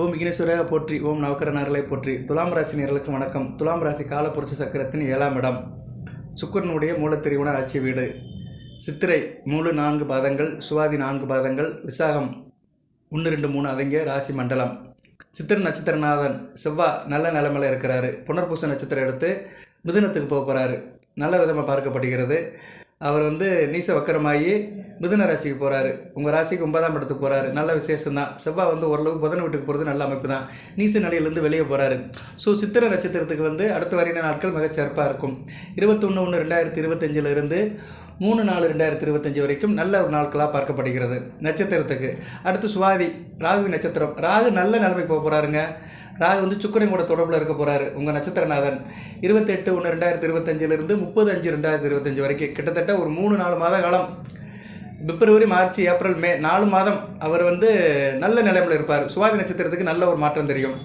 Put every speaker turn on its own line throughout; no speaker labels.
ஓம் விக்னேஸ்வர போற்றி ஓம் நவக்கர நேரலை போற்றி. துலாம் ராசி நேர்களுக்கு வணக்கம். துலாம் ராசி காலப்புரட்சி சக்கரத்தின் ஏழாம் இடம். சுக்கரனுடைய மூலத்திரிவுண ஆட்சி வீடு. சித்திரை மூணு நான்கு பாதங்கள் சுவாதி நான்கு பாதங்கள் விசாகம் ஒன்று ரெண்டு மூணு அதங்க ராசி மண்டலம். சித்திர நட்சத்திரநாதன் செவ்வா நல்ல நிலமையில் இருக்கிறாரு. புனர்பூச நட்சத்திரம் எடுத்து மிதுனத்துக்கு போக போகிறாரு நல்ல விதமாக பார்க்கப்படுகிறது. அவர் வந்து நீச வக்கரமாகி மிதுன ராசிக்கு போகிறாரு உங்கள் ராசிக்கு ஒன்பதாம் இடத்துக்கு போகிறாரு நல்ல விசேஷம்தான். செவ்வாய் வந்து ஓரளவு புதன் வீட்டுக்கு போகிறது நல்ல அமைப்பு தான் நீச நிலையிலேருந்து வெளியே போகிறாரு ஸோ சித்திர நட்சத்திரத்துக்கு வந்து அடுத்த வரையான நாட்கள் மிகச் சிறப்பாக இருக்கும். இருபத்தொன்று ஒன்று ரெண்டாயிரத்தி இருபத்தஞ்சிலிருந்து மூணு நாலு ரெண்டாயிரத்தி இருபத்தஞ்சி வரைக்கும் நல்ல ஒரு நாட்களாக பார்க்கப்படுகிறது. நட்சத்திரத்துக்கு. அடுத்து சுவாதி ராகு நட்சத்திரம். ராகு நல்ல நிலைமைக்கு போக போகிறாருங்க ராகு வந்து சுக்கரன் கூட தொடர்பில் இருக்க போகிறாரு உங்கள் நட்சத்திரநாதன். இருபத்தெட்டு ஒன்று ரெண்டாயிரத்தி இருபத்தஞ்சிலிருந்து முப்பது அஞ்சு ரெண்டாயிரத்தி இருபத்தஞ்சி வரைக்கும். கிட்டத்தட்ட ஒரு மூணு நாலு மாத காலம். பிப்ரவரி மார்ச் ஏப்ரல் மே நாலு மாதம் அவர் வந்து நல்ல நிலைமையில் இருப்பார். சுவாதி நட்சத்திரத்துக்கு நல்ல ஒரு மாற்றம் தெரியும்.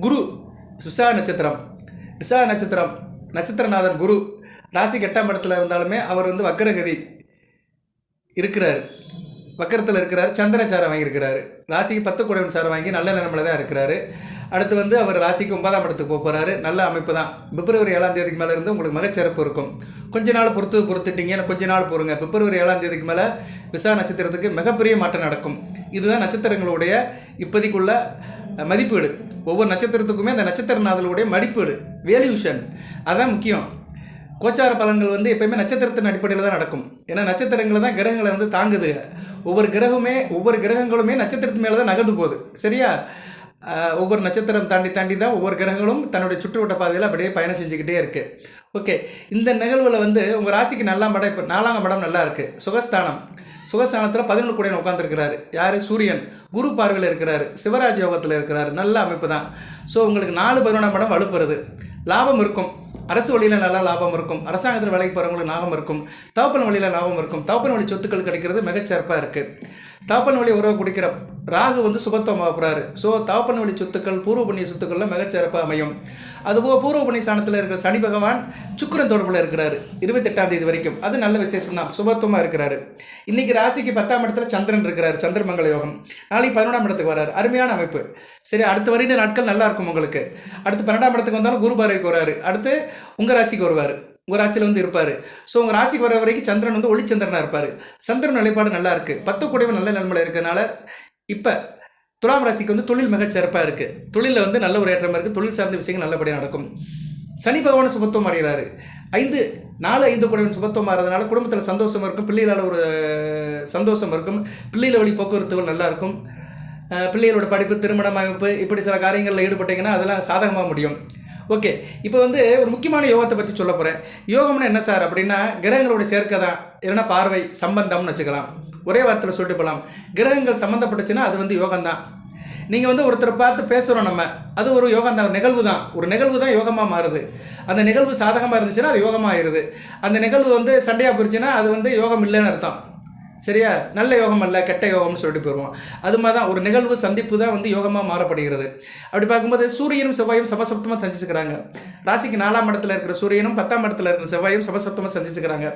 குரு சுசா நட்சத்திரம். விசா நட்சத்திரம். நட்சத்திரநாதன் குரு. ராசிக்கு எட்டாம் இடத்துல இருந்தாலுமே அவர் வந்து வக்கரகதி இருக்கிறார். வக்கரத்தில் இருக்கிறார் சந்திரச்சாரம் வாங்கியிருக்கிறாரு. ராசிக்கு பத்து குடைவன் சாரம் வாங்கி நல்ல நிலமில் தான் இருக்கிறாரு. அடுத்து வந்து அவர் ராசிக்கு ஒன்பதாம் இடத்துக்கு போக போகிறாரு நல்ல அமைப்பு தான். பிப்ரவரி ஏழாம் தேதிக்கு மேலே இருந்து உங்களுக்கு மகச்சிறப்பு இருக்கும். கொஞ்ச நாள் பொறுத்து பொறுத்துட்டீங்க கொஞ்ச நாள் பொறுங்க பிப்ரவரி ஏழாம் தேதிக்கு மேலே விசா நட்சத்திரத்துக்கு மிகப்பெரிய மாற்றம் நடக்கும். இதுதான் நட்சத்திரங்களுடைய இப்போதைக்குள்ள மதிப்பீடு. ஒவ்வொரு நட்சத்திரத்துக்குமே அந்த நட்சத்திரநாதலுடைய மதிப்பீடு வேல்யூஷன் அதான் முக்கியம். கோச்சார பலன்கள் வந்து எப்பயுமே நட்சத்திரத்தின் அடிப்படையில் தான் நடக்கும். ஏன்னா நட்சத்திரங்களை தான் கிரகங்களை வந்து தாங்குது. ஒவ்வொரு கிரகமே ஒவ்வொரு கிரகங்களுமே நட்சத்திரத்து மேலே தான் நகர்ந்து போகுது. சரியா? ஒவ்வொரு நட்சத்திரம் தாண்டி தாண்டி தான் ஒவ்வொரு கிரகங்களும் தன்னுடைய சுற்றுவட்ட பாதையில் அப்படியே பயணம் செஞ்சுக்கிட்டே இருக்குது ஓகே இந்த நிகழ்வில் வந்து உங்கள் ராசிக்கு நல்லா படம் இப்போ நாலாம் படம் நல்லா இருக்குது சுகஸ்தானம். சுகஸ்தானத்தில் பதினொன்று கூட உட்காந்துருக்கிறாரு யார்? சூரியன். குரு பார்வையில் இருக்கிறாரு. சிவராஜ் யோகத்தில் இருக்கிறாரு. நல்ல அமைப்பு தான். ஸோ உங்களுக்கு நாலு பதினொன்றாம் படம் வலுப்புறது. லாபம் இருக்கும். அரசு வழியில் நல்லா லாபம் இருக்கும். அரசாங்கத்தில் வேலைக்கு போகிறவங்களுக்கு லாபம் இருக்கும். தவப்பன் வழியில் லாபம் இருக்கும். தவப்பன் வழி சொத்துக்கள் கிடைக்கிறது மிகச்சிறப்பாக இருக்குது தவப்பன் வழி உறவு குடிக்கிற ராகு வந்து சுபத்துவமாக போகிறாரு ஸோ தவப்பன் வழி சொத்துக்கள் பூர்வ புண்ணிய சொத்துக்கள்லாம் மிகச்சிறப்பாக அமையும். அதுபோக பூர்வ புண்ணிய ஸ்தானத்தில் இருக்கிற சனி பகவான் சுக்கிரன் தொடர்பில் இருக்கிறாரு இருபத்தெட்டாம் தேதி வரைக்கும். அது நல்ல விசேஷம் தான் சுபத்துவமாக இருக்கிறாரு. இன்னைக்கு ராசிக்கு பத்தாம் இடத்துல சந்திரன் இருக்கிறார் சந்திரமங்கல யோகம். நாளைக்கு பதினொன்றாம் இடத்துக்கு வராரு அருமையான அமைப்பு. சரி அடுத்த வருட நாட்கள் நல்லா இருக்கும் உங்களுக்கு. அடுத்து பன்னெண்டாம் இடத்துக்கு வந்தாலும் குரு பார்வைக்கு வராரு அடுத்து உங்கள் ராசிக்கு வருவார். உங்கள் ராசியில் வந்து இருப்பார். ஸோ உங்கள் ராசிக்கு வர வரைக்கும் சந்திரன் வந்து ஒளிச்சந்திரனாக இருப்பார். சந்திரன் நிலைப்பாடு நல்லா இருக்குது பத்து குடைவு நல்ல நிலைமையில் இருக்கிறதுனால இப்போ துலாம் ராசிக்கு வந்து தொழில் மிகச் சிறப்பாக இருக்குது தொழிலில் வந்து நல்ல ஒரு ஏற்றம் இருக்குது தொழில் சார்ந்த விஷயங்கள் நல்லபடியாக நடக்கும். சனி பகவான் சுபத்துவம் அடைகிறாரு. ஐந்து நாலு ஐந்து குடைவன் சுபத்துவம் ஆகிறதுனால குடும்பத்தில் சந்தோஷம் இருக்கும். பிள்ளைகளால் ஒரு சந்தோஷம் இருக்கும். பிள்ளைகள வழி போக்குவரத்துகள் நல்லா இருக்கும். பிள்ளைகளோட படிப்பு திருமணம் அமைப்பு இப்படி சில காரியங்களில் ஈடுபட்டீங்கன்னா அதெல்லாம் சாதகமாக முடியும். ஓகே இப்போ வந்து ஒரு முக்கியமான யோகத்தை பற்றி சொல்ல போகிறேன் யோகம்னா என்ன சார்? அப்படின்னா கிரகங்களோட சேர்க்கை தான். இல்லைன்னா பார்வை சம்பந்தம்னு வச்சுக்கலாம். ஒரே வார்த்தையில் சொல்லிட்டு போகலாம் கிரகங்கள் சம்மந்தப்பட்டுச்சுன்னா அது வந்து யோகம் தான் நீங்கள் வந்து ஒருத்தரை பார்த்து பேசுகிறோம் நம்ம அது ஒரு யோகம் தான் நிகழ்வு தான் ஒரு நிகழ்வு தான் யோகமாக மாறுது. அந்த நிகழ்வு சாதகமாக இருந்துச்சுன்னா அது யோகமாக ஆயிடுது. அந்த நிகழ்வு வந்து சண்டையாக போயிடுச்சுன்னா அது வந்து யோகம் இல்லைன்னு அர்த்தம். சரியா? நல்ல யோகம் அல்ல கெட்ட யோகம்னு சொல்லிட்டு போயிடுவோம் அது மாதிரி தான் ஒரு நிகழ்வு சந்திப்பு தான் வந்து யோகமாக மாறப்படுகிறது. அப்படி பார்க்கும்போது சூரியனும் செவ்வாயும் சமசப்தமாக சந்திச்சுக்கிறாங்க. ராசிக்கு நாலாம் இடத்துல இருக்கிற சூரியனும் பத்தாம் இடத்துல இருக்கிற செவ்வாயும் சமசப்தமாக சந்திச்சுக்கிறாங்க.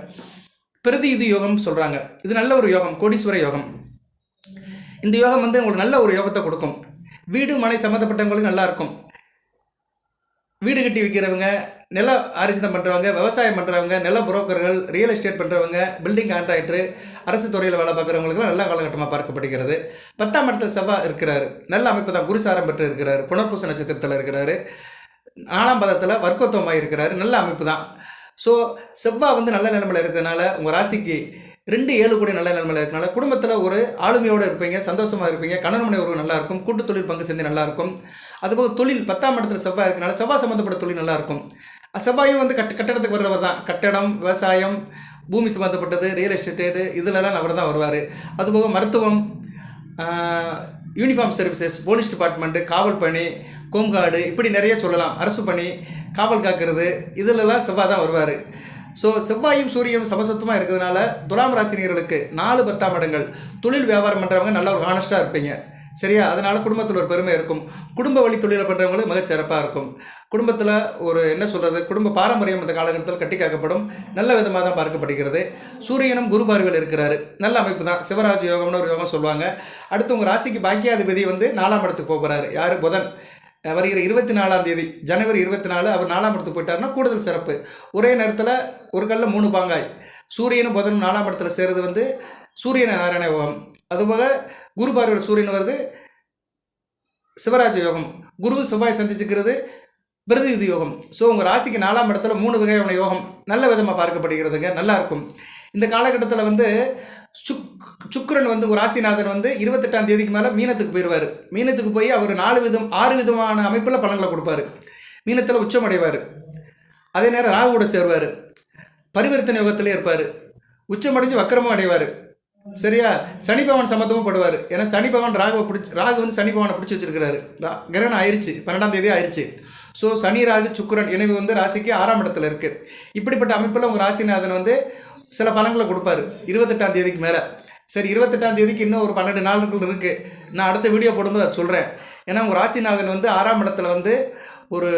பிரதி இது யோகம் சொல்கிறாங்க இது நல்ல ஒரு யோகம் கோடீஸ்வர யோகம். இந்த யோகம் வந்து உங்களுக்கு நல்ல ஒரு யோகத்தை கொடுக்கும். வீடு மனை சம்மந்தப்பட்டவங்களுக்கு நல்லா இருக்கும். வீடு கட்டி விற்கிறவங்க நில ஆரிஜனம் பண்ணுறவங்க விவசாயம் பண்ணுறவங்க நில புரோக்கர்கள் ரியல் எஸ்டேட் பண்ணுறவங்க பில்டிங் கான்ட்ராக்டரு அரசு துறையில் வேலை பார்க்குறவங்களுக்குலாம் நல்ல காலகட்டமாக பார்க்கப்படுகிறது. பத்தாம் இடத்துல செவ்வாய் இருக்கிறார். நல்ல அமைப்பு தான். குருசாரம் பெற்று இருக்கிறார். புனர்பூச நட்சத்திரத்தில் இருக்கிறாரு. நாலாம் பதத்தில் வர்க்கத்துவமாக இருக்கிறாரு. நல்ல அமைப்பு தான். ஸோ செவ்வாய் வந்து நல்ல நிலைமையில் இருக்கிறதுனால உங்கள் ராசிக்கு ரெண்டு ஏழு கூட நல்ல நிலைமையில் இருக்கனால குடும்பத்தில் ஒரு ஆளுமையோடு இருப்பீங்க சந்தோஷமாக இருப்பீங்க கணவன் மனை உறவு நல்லா இருக்கும் கூட்டு தொழில் பங்கு சேர்ந்து நல்லாயிருக்கும் அதுபோக தொழில் பத்தாம் இடத்துல செவ்வாய் இருக்கனால செவ்வாய் சம்மந்தப்பட்ட தொழில் நல்லாயிருக்கும் செவ்வாயும் வந்து கட்ட கட்டடத்துக்கு வர்றவர் தான். கட்டடம் விவசாயம் பூமி சம்மந்தப்பட்டது ரியல் எஸ்டேட்டு இதிலலாம் அவர் தான் வருவார். அதுபோக மருத்துவம் யூனிஃபார்ம் சர்வீசஸ் போலீஸ் டிபார்ட்மெண்ட்டு காவல் பணி கோம்கார்டு இப்படி நிறைய சொல்லலாம். அரசு பணி காவல் காக்கிறது இதிலெல்லாம் செவ்வாய் தான் வருவார். ஸோ செவ்வாயும் சூரியனும் சமசத்துவமாக இருக்கிறதுனால துலாம் ராசினியர்களுக்கு நாலு பத்தாம் இடங்கள். தொழில் வியாபாரம் பண்ணுறவங்க நல்ல ஒரு ஹானஸ்ட்டாக இருப்பீங்க. சரியா? அதனால் குடும்பத்தில் ஒரு பெருமை இருக்கும். குடும்ப வழி தொழிலை பண்ணுறவங்களுக்கு மிகச்சிறப்பாக இருக்கும். குடும்பத்தில் ஒரு என்ன சொல்கிறது குடும்ப பாரம்பரியம் இந்த காலகட்டத்தில் கட்டி காக்கப்படும். நல்ல விதமாக தான் பார்க்கப்படுகிறது. சூரியனும் குரு பார்வையில் நல்ல அமைப்பு தான். சிவராஜ் யோகம்னு ஒரு யோகம் சொல்லுவாங்க. அடுத்து உங்கள் ராசிக்கு பாக்கியாதிபதி வந்து நாலாம் இடத்துக்கு போகிறாரு யார்? புதன். வருகிற இருபத்தி நாலாம் தேதி ஜனவரி இருபத்தி நாலு அவர் நாலாம் இடத்துக்கு போயிட்டாருன்னா கூடுதல் சிறப்பு. ஒரே நேரத்தில் ஒரு கல்லில் மூணு பாங்காய். சூரியனும் புதனும் நாலாம் இடத்துல சேர்றது வந்து சூரிய நாராயண யோகம். அதுபோக குரு பார்வையோட சூரியன் வருது சிவராஜ யோகம். குரு செவ்வாய் சந்திச்சுக்கிறது பிரதிநிதி யோகம். ஸோ உங்கள் ராசிக்கு நாலாம் இடத்துல மூணு வகையான யோகம் நல்ல விதமாக பார்க்கப்படுகிறதுங்க நல்லா இருக்கும். இந்த காலகட்டத்தில் வந்து சுக் சுக்கிரன் வந்து ஒரு ராசிநாதன் வந்து இருபத்தெட்டாம் தேதிக்கு மேலே மீனத்துக்கு போயிடுவார் மீனத்துக்கு போய் அவர் நாலு விதம் ஆறு விதமான அமைப்பில் பலன்களை கொடுப்பாரு. மீனத்தில் உச்சமடைவார். அதே நேரம் ராகுவோட சேருவார். பரிவர்த்தனை யோகத்திலே இருப்பார். உச்சமடைஞ்சு வக்கரமும் அடைவார். சரியா? சனி பகவான் சம்மந்தமும் படுவார். ஏன்னா சனி பகவான் ராகுவை பிடிச்சி ராகு வந்து சனி பகவானை பிடிச்சி வச்சிருக்கிறாரு. ரா- கிரகணம் ஆயிடுச்சு பன்னெண்டாம் தேதி ஆயிடுச்சு ஸோ சனி ராகு சுக்கிரன் இணைவு வந்து ராசிக்கு ஆறாம் இடத்துல இருக்குது இப்படிப்பட்ட அமைப்பில் உங்கள் ராசிநாதன் வந்து சில பலன்களை கொடுப்பாரு. இருபத்தெட்டாம் தேதிக்கு மேலே. சரி இருபத்தெட்டாம் தேதிக்கு இன்னும் ஒரு பன்னெண்டு நாள்கள் இருக்குது நான் அடுத்த வீடியோ போடும்போது அதை சொல்கிறேன் ஏன்னா உங்கள் ராசிநாதன் வந்து ஆறாம் இடத்துல வந்து ஒரு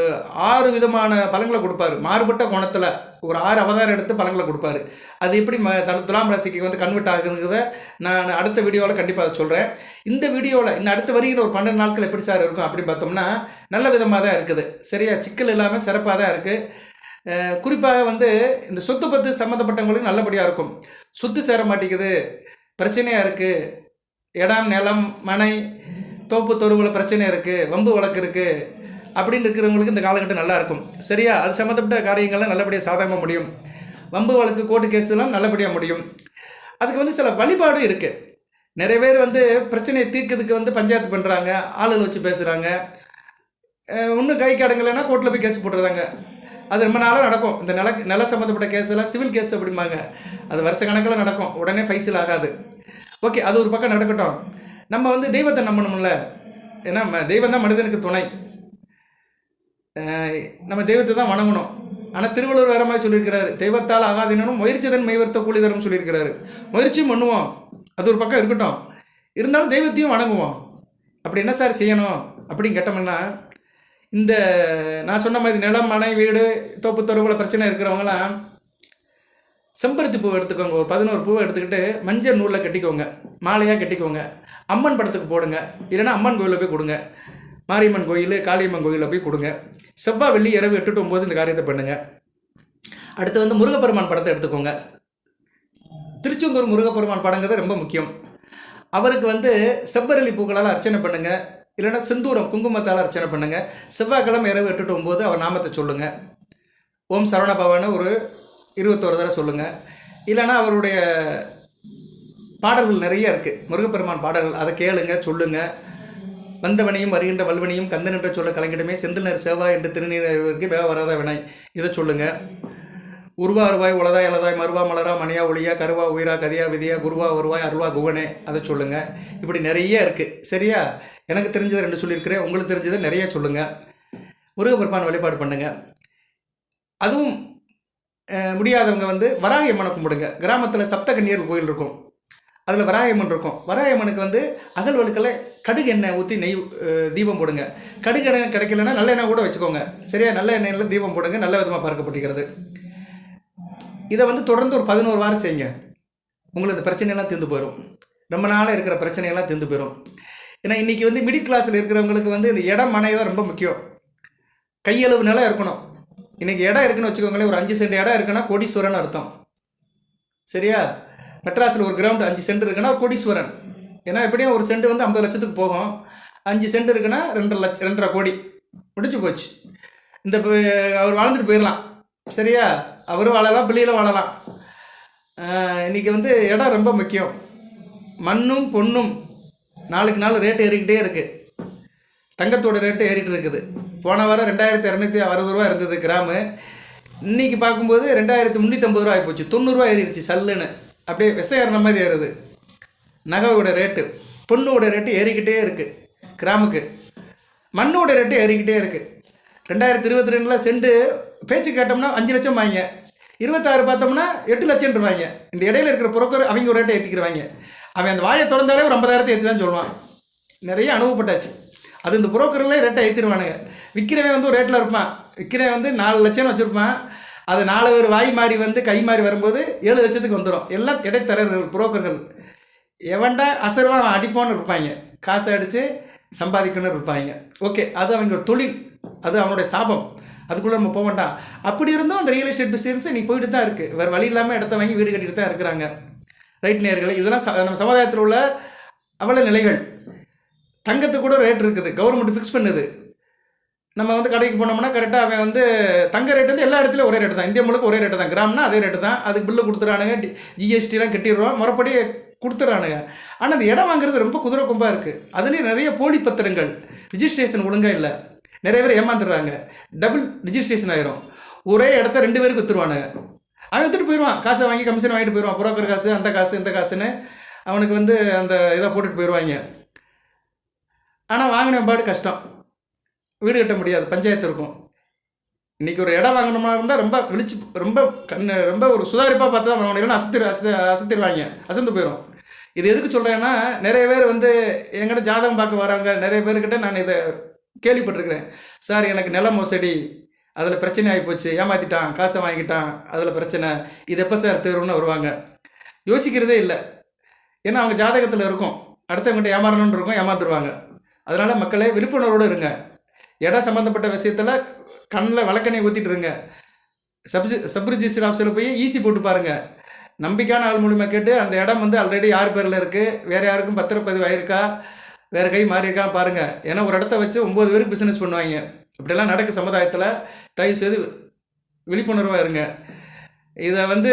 ஆறு விதமான பலங்களை கொடுப்பாரு. மாறுபட்ட கோணத்தில் ஒரு ஆறு அவதாரம் எடுத்து பலங்களை கொடுப்பாரு. அது எப்படி ம த- துலாம் ராசிக்கு வந்து கன்வெர்ட் ஆகுங்கிறத நான் அடுத்த வீடியோவில் கண்டிப்பாக அதை சொல்கிறேன் இந்த வீடியோவில் இன்னும் அடுத்த வருகிற ஒரு பன்னெண்டு நாட்கள் எப்படி சார் இருக்கும் அப்படின்னு பார்த்தோம்னா நல்ல விதமாக தான் இருக்குது. சரியா? சிக்கல் இல்லாமல் சிறப்பாக தான் இருக்குது குறிப்பாக வந்து இந்த சொத்து பத்து சம்மந்தப்பட்டவங்களுக்கு நல்லபடியாக இருக்கும். சொத்து சேர மாட்டேங்குது. பிரச்சனையாக இருக்குது இடம் நிலம் மனை தோப்பு தொருவில் பிரச்சனை இருக்குது வம்பு வழக்கு இருக்குது அப்படின்னு இருக்கிறவங்களுக்கு இந்த காலகட்டம் நல்லாயிருக்கும் சரியா? அது சம்மந்தப்பட்ட காரியங்கள்லாம் நல்லபடியாக சாதகமாக முடியும். வம்பு வழக்கு கோர்ட்டு கேஸ்லாம் நல்லபடியாக முடியும். அதுக்கு வந்து சில வழிபாடும் இருக்குது நிறைய பேர் வந்து பிரச்சனையை தீர்க்கிறதுக்கு வந்து பஞ்சாயத்து பண்ணுறாங்க ஆளுகள் வச்சு பேசுகிறாங்க இன்னும் கை கடங்கலைன்னா கோர்ட்டில் போய் கேஸ் போட்டுறாங்க. அது ரொம்ப நாளாக நடக்கும். இந்த நில நில சம்மந்தப்பட்ட கேஸ் எல்லாம் சிவில் கேஸ் அப்படிம்பாங்க. அது வருஷ கணக்கில் நடக்கும். உடனே ஃபைசில் ஆகாது. ஓகே அது ஒரு பக்கம் நடக்கட்டும். நம்ம வந்து தெய்வத்தை நம்பணும்ல. ஏன்னா ம- தெய்வம் தான் மனிதனுக்கு துணை. நம்ம தெய்வத்தை தான் வணங்கணும். ஆனால் திருவள்ளுவர் வேற மாதிரி சொல்லியிருக்கிறாரு. தெய்வத்தால் ஆகாதினும் முயற்சிதன் மெய்வர்த்த கூலிதரும் சொல்லியிருக்கிறாரு. முயற்சியும் பண்ணுவோம். அது ஒரு பக்கம் இருக்கட்டும். இருந்தாலும் தெய்வத்தையும் வணங்குவோம். அப்படி என்ன சார் செய்யணும்? அப்படின்னு கேட்டோம்னா இந்த நான் சொன்ன மாதிரி நிலம் மனை வீடு தோப்பு தொடர்புல பிரச்சனை இருக்கிறவங்களாம் செம்பருத்தி பூவை எடுத்துக்கோங்க. ஒரு பதினோரு பூவை எடுத்துக்கிட்டு மஞ்சள் நூலில் கட்டிக்கோங்க. மாலையாக கட்டிக்கோங்க. அம்மன் படத்துக்கு போடுங்க. இல்லைன்னா அம்மன் கோயிலில் போய் கொடுங்க. மாரியம்மன் கோயில் காளியம்மன் கோயிலில் போய் கொடுங்க. செவ்வாய் வெள்ளி இரவு எட்டு to ஒம்பது இந்த காரியத்தை பண்ணுங்க. அடுத்து வந்து முருகப்பெருமான் படத்தை எடுத்துக்கோங்க. திருச்செந்தூர் முருகப்பெருமான் படங்கிறது ரொம்ப முக்கியம். அவருக்கு வந்து செவ்வரளி பூக்களால் அர்ச்சனை பண்ணுங்கள் இல்லைன்னா செந்தூரம் குங்குமத்தால் அர்ச்சனை பண்ணுங்க. செவ்வாய்க்கிழமை இரவு எட்டுட்டு ஒம்போது அவர் நாமத்தை சொல்லுங்க. ஓம் சரவண பவன்னு ஒரு இருபத்தோரு தடவை சொல்லுங்கள் இல்லைன்னா அவருடைய பாடல்கள் நிறைய இருக்குது முருகப்பெருமான் பாடல்கள் அதை கேளுங்க சொல்லுங்க. வந்தவனையும் வருகின்ற வல்வனையும் கந்தன் என்ற சொல்ல கலைஞடமே செந்தில் நேர் செவ்வாய் என்று திருநீருக்கு வேக வராத வினை. இதை சொல்லுங்கள் உருவா அருவாய் உலதா இலதாய் மருவா மலரா மணியா ஒளியா கருவா உயிரா கதியா விதியா குருவா வருவாய் அருவா குகனே அதை சொல்லுங்கள் இப்படி நிறைய இருக்குது சரியா? எனக்கு தெரிஞ்சதை ரெண்டு சொல்லியிருக்கிறேன். உங்களுக்கு தெரிஞ்சதை நிறைய சொல்லுங்கள் முருகப்பெருமான் வழிபாடு பண்ணுங்கள் அதுவும் முடியாதவங்க வந்து வராகியம்மனை கும்பிடுங்க. கிராமத்தில் சப்தகன்னியர் கோயில் இருக்கும். அதில் வராயம்மன் இருக்கும். வராயம்மனுக்கு வந்து அகல் வழுக்கில் கடுகு எண்ணெய் ஊற்றி நெய் தீபம் போடுங்க. கடுகு எண்ணெய் கிடைக்கலன்னா நல்ல எண்ணெய் கூட வச்சுக்கோங்க. சரியா? நல்ல எண்ணெயில் தீபம் போடுங்க. நல்ல விதமாக பார்க்கப்படுகிறது இதை வந்து தொடர்ந்து ஒரு பதினோரு வாரம் செய்யுங்க. உங்களுக்கு இந்த பிரச்சனையெல்லாம் தீர்ந்து போயிடும் ரொம்ப நாளாக இருக்கிற பிரச்சனையெல்லாம் தீர்ந்து போயிடும் ஏன்னா இன்றைக்கி வந்து மிடில் கிளாஸில் இருக்கிறவங்களுக்கு வந்து இந்த இடம் மனை தான் ரொம்ப முக்கியம். கையளவு நிலம் இருக்கணும். இன்றைக்கி இடம் இருக்குன்னு வச்சுக்கோங்களேன் ஒரு அஞ்சு சென்ட் இடம் இருக்குன்னா கோடீஸ்வரன் அர்த்தம். சரியா? மெட்ராஸில் ஒரு கிரவுண்ட் அஞ்சு சென்ட் இருக்குன்னா ஒரு கோடீஸ்வரன். ஏன்னா எப்படியும் ஒரு சென்ட் வந்து ஐம்பது லட்சத்துக்கு போகும். அஞ்சு சென்ட் இருக்குன்னா ரெண்டரை லட்ச ரெண்டரை கோடி. முடிஞ்சு போச்சு. இந்த அவர் வாழ்ந்துட்டு போயிடலாம் சரியா? அவரும் வாழலாம் பிள்ளைகளும் வாழலாம். இன்றைக்கி இன்னைக்கு வந்து இடம் ரொம்ப முக்கியம். மண்ணும் பொண்ணும் நாளுக்கு நாள் ரேட்டு ஏறிக்கிட்டே இருக்குது தங்கத்தோட ரேட்டு ஏறிட்டு இருக்குது. போன வாரம் ரெண்டாயிரத்தி இரநூத்தி அறுபது ரூபா இருந்தது கிராமு. இன்னைக்கு பார்க்கும்போது ரெண்டாயிரத்தி முந்நூற்றம்பது ரூபா ஆகிப்போச்சு தொண்ணூறுரூவா ஏறிடுச்சு சல்லுன்னு. அப்படியே விஷம் ஏறின மாதிரி ஏறுது. நகையோட ரேட்டு பொண்ணோட ரேட்டு ஏறிக்கிட்டே இருக்குது கிராமுக்கு. மண்ணோட ரேட்டு ஏறிக்கிட்டே இருக்குது ரெண்டாயிரத்தி இருபத்தி ரெண்டில் சென்ட் பேச்சு கேட்டோம்னா அஞ்சு லட்சம் வாங்க. இருபத்தாறு பார்த்தோம்னா எட்டு லட்சம் இருப்பாங்க இந்த இடையில இருக்கிற புரோக்கர் அவங்க ஒரு ரேட்டை ஏற்றிக்கிறவாங்க அவன் அந்த வாயை திறந்தாலே ஒரு ஐம்பதாயிரத்தை ஏற்றி தான் சொல்லுவான். நிறைய அனுபவப்பட்டாச்சு. அது இந்த புரோக்கர்லேயே ரேட்டை ஏற்றிடுவானுங்க விற்கிறவன் வந்து ஒரு ரேட்டில் இருப்பான். விற்கிறவன் வந்து நாலு லட்சம்னு வச்சுருப்பான். அது நாலு பேர் வாய் மாறி வந்து கை மாறி வரும்போது ஏழு லட்சத்துக்கு வந்துடும். எல்லாம் இடைத்தரகர்கள் புரோக்கர்கள். எவன்டா அசர்வாக அவன் அடிப்போன்னு இருப்பாங்க. காசை அடித்து சம்பாதிக்கணும்னு இருப்பாங்க. ஓகே அது அவங்க தொழில். அது அவனுடைய சாபம். அதுக்குள்ளே நம்ம போக வேண்டாம். அப்படி இருந்தும் அந்த ரியல் எஸ்டேட் பிஸ்னஸ் நீ போயிட்டு தான் இருக்குது வேறு வழி இல்லாமல் இடத்த வாங்கி வீடு கட்டிட்டு தான் இருக்கிறாங்க. ரைட் நேர்களை? இதெல்லாம் ச- நம்ம சமுதாயத்தில் உள்ள அவல நிலைகள். தங்கத்துக்கு கூட ரேட் இருக்குது. கவர்மெண்ட் ஃபிக்ஸ் பண்ணுது. நம்ம வந்து கடைக்கு போனோம்னா கரெக்டாக அவன் வந்து தங்க ரேட் வந்து எல்லா இடத்துலையும் ஒரே ரேட்டு தான். இந்தியா முழுக்க ஒரே ரேட்டு தான். கிராம்னா அதே ரேட்டு தான். அதுக்கு பில்லு கொடுத்துறானுங்க ஜிஎஸ்டிலாம் கட்டிடுறோம். மறுபடி கொடுத்துறானுங்க ஆனால் அந்த இடம் வாங்குறது ரொம்ப குதிரை கொம்பாக இருக்குது அதுலேயும் நிறைய போலி பத்திரங்கள். ரிஜிஸ்ட்ரேஷன் ஒழுங்காக இல்லை. நிறைய பேர் ஏமாந்துடுறாங்க. டபுள் ரிஜிஸ்ட்ரேஷன் ஆயிரும். ஒரே இடத்த ரெண்டு பேருக்கு விற்றுருவானுங்க அவன் எடுத்துகிட்டு போயிடுவான். காசை வாங்கி கமிஷன் வாங்கிட்டு போயிடுவான். புரோக்கர் காசு அந்த காசு இந்த காசுன்னு அவனுக்கு வந்து அந்த இதை போட்டுட்டு போயிடுவாங்க. ஆனால் வாங்கின பாடு கஷ்டம். வீடு கட்ட முடியாது. பஞ்சாயத்து இருக்கும். இன்றைக்கி ஒரு இடம் வாங்கணுமா இருந்தால் ரொம்ப விழிச்சு ரொம்ப கண்ணு ரொம்ப ஒரு சுதாரிப்பாக பார்த்து தான் வாங்கணும். இல்லைன்னா அசத்திரு அசத்து அசத்திடுவாங்க அசந்து போயிடும் இது எதுக்கு சொல்கிறேன்னா நிறைய பேர் வந்து எங்கிட்ட ஜாதகம் பார்க்க வராங்க. நிறைய பேர்கிட்ட நான் இதை கேள்விப்பட்டிருக்கிறேன். சார் எனக்கு நில மோசடி. அதில் பிரச்சனை ஆகி போச்சு ஏமாற்றிட்டான் காசை வாங்கிட்டான் அதில் பிரச்சனை. இது எப்போ சார் தீரும்னு வருவாங்க? யோசிக்கிறதே இல்லை. ஏன்னா அவங்க ஜாதகத்தில் இருக்கும். அடுத்தவங்ககிட்ட ஏமாறணும்னு இருக்கும் ஏமாத்துருவாங்க அதனால் மக்களே விழிப்புணர்வோடு இருங்க. இடம் சம்மந்தப்பட்ட விஷயத்தில் கண்ணில் வழக்கணை ஊற்றிட்டு இருங்க. சப்ஜி சப் ரிஜிஸ்டர் ஆஃபீஸில் போய் ஈசி போட்டு பாருங்கள் நம்பிக்கையான ஆள் மூலிமா கேட்டு அந்த இடம் வந்து ஆல்ரெடி யார் பேரில் இருக்குது வேறு யாருக்கும் பத்திரப்பதிவு ஆயிருக்கா? வேறு கை மாறி இருக்கா பாருங்கள் ஏன்னா ஒரு இடத்த வச்சு ஒம்பது பேருக்கு பிஸ்னஸ் பண்ணுவாங்க. இப்படிலாம் நடக்கு சமுதாயத்தில் தயவு செய்து விழிப்புணர்வாக இருங்க. இதை வந்து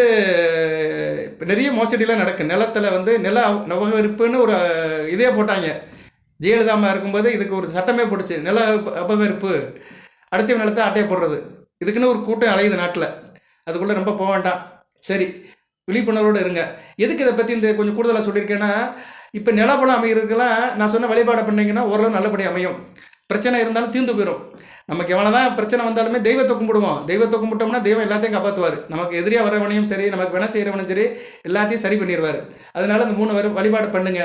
இப்போ நிறைய மோசடிலாம் நடக்கும் நிலத்தில் வந்து நில அபகரிப்புன்னு ஒரு இதே போட்டாங்க. ஜெயலலிதாமா இருக்கும்போது இதுக்கு ஒரு சட்டமே போட்டுச்சு. நில அபகரிப்பு. அடுத்த நிலத்தை அட்டையை போடுறது. இதுக்குன்னு ஒரு கூட்டம் அலையுது நாட்டில். அதுக்குள்ளே ரொம்ப போக வேண்டாம். சரி. விழிப்புணர்வோடு இருங்க. எதுக்கு இதை பற்றி இந்த கொஞ்சம் கூடுதலாக சொல்லியிருக்கேன்னா இப்போ நிலப்பலம் அமைகிறதுக்கெல்லாம் நான் சொன்ன வழிபாடை பண்ணிங்கன்னா ஓரளவு நல்லபடி அமையும். பிரச்சனை இருந்தாலும் தீர்ந்து போயிடும் நமக்கு எவ்வளோ தான் பிரச்சனை வந்தாலுமே தெய்வத்தை கும்பிடுவோம். தெய்வத்தை கும்பிட்டோம்னா தெய்வம் எல்லாத்தையும் காப்பாற்றுவார் நமக்கு எதிரியாக வரவனையும் சரி நமக்கு வினை செய்கிறவனும் சரி எல்லாத்தையும் சரி பண்ணிடுவார் அதனால இந்த மூணு பேரும் வழிபாடு பண்ணுங்க.